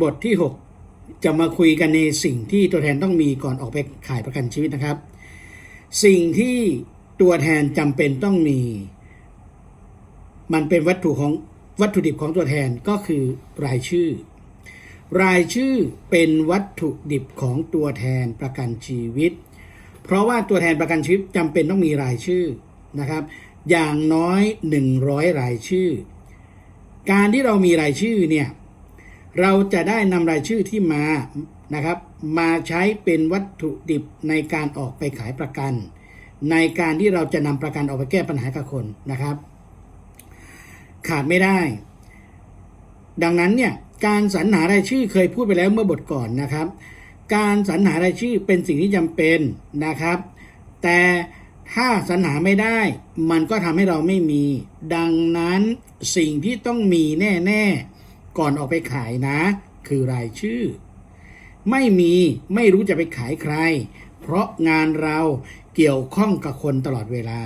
บทที่ 6 จะมาคุยกันในสิ่งที่ตัวแทนต้องมีก่อนออกไปขายประกันชีวิตนะครับ สิ่งที่ตัวแทนจำเป็นต้องมี มันเป็นวัตถุของวัตถุดิบของตัวแทนก็คือรายชื่อ รายชื่อเป็นวัตถุดิบของตัวแทนประกันชีวิต เพราะว่าตัวแทนประกันชีวิตจำเป็นต้องมีรายชื่อนะครับ อย่างน้อย 100 รายชื่อ การที่เรามีรายชื่อเนี่ย เราจะได้นำรายชื่อที่มานะครับ มาใช้เป็นวัตถุดิบในการออกไปขายประกัน ในการที่เราจะนำประกันออกไปแก้ปัญหากับคนนะครับ ขาดไม่ได้ ดังนั้นเนี่ยการสรรหารายชื่อเคยพูดไปแล้วเมื่อบทก่อนนะครับ การสรรหารายชื่อเป็นสิ่งที่จำเป็นนะครับ แต่ถ้าสรรหาไม่ได้ มันก็ทำให้เราไม่มี ดังนั้นสิ่งที่ต้องมีแน่ ๆ ก่อนออกไปขายนะ คือรายชื่อ ไม่มีไม่รู้จะไปขายใคร เพราะงานเราเกี่ยวข้องกับคนตลอดเวลา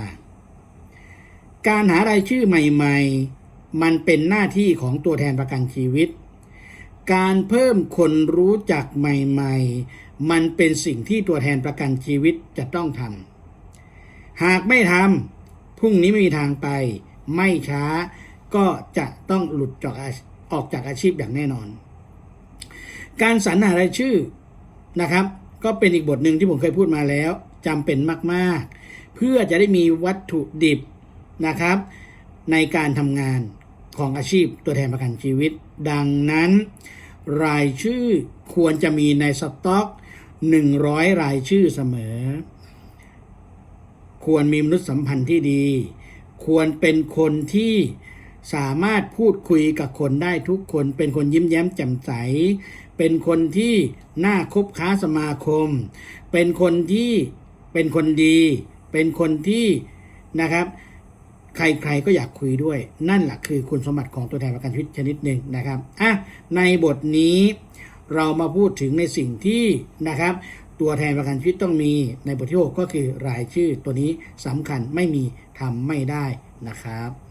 การหารายชื่อใหม่ๆ มันเป็นหน้าที่ของตัวแทนประกันชีวิต การเพิ่มคนรู้จักใหม่ ๆ มันเป็นสิ่งที่ตัวแทนประกันชีวิตจะต้องทำหากไม่ทำพรุ่งนี้ไม่มีทางไป ไม่ช้าก็จะต้องหลุดจาก ออกจากอาชีพอย่างแน่นอน การสรรหารายชื่อนะครับ ก็เป็นอีกบทหนึ่งที่ผมเคยพูดมาแล้วจำเป็นมากๆ เพื่อจะได้มีวัตถุดิบนะครับ ในการทำงานของอาชีพตัวแทนประกันชีวิต ดังนั้น รายชื่อควรจะมีในสต็อก 100 รายชื่อเสมอ ควรมีมนุษยสัมพันธ์ที่ดี ควรเป็นคนที่ สามารถพูดคุยกับคนได้ทุกคน เป็นคนยิ้มแย้มแจ่มใส เป็นคนที่น่าคบค้าสมาคม เป็นคนที่เป็นคนดี เป็นคนที่นะครับใครๆก็อยากคุยด้วย นั่นแหละคือคุณสมบัติของตัวแทนประกันชีวิตชนิดหนึ่งนะครับอะในบทนี้เรามาพูดถึงในสิ่งที่นะครับ ตัวแทนประกันชีวิตต้องมีในบทที่ 6 ก็คือรายชื่อตัวนี้สำคัญไม่มีทำไม่ได้นะครับ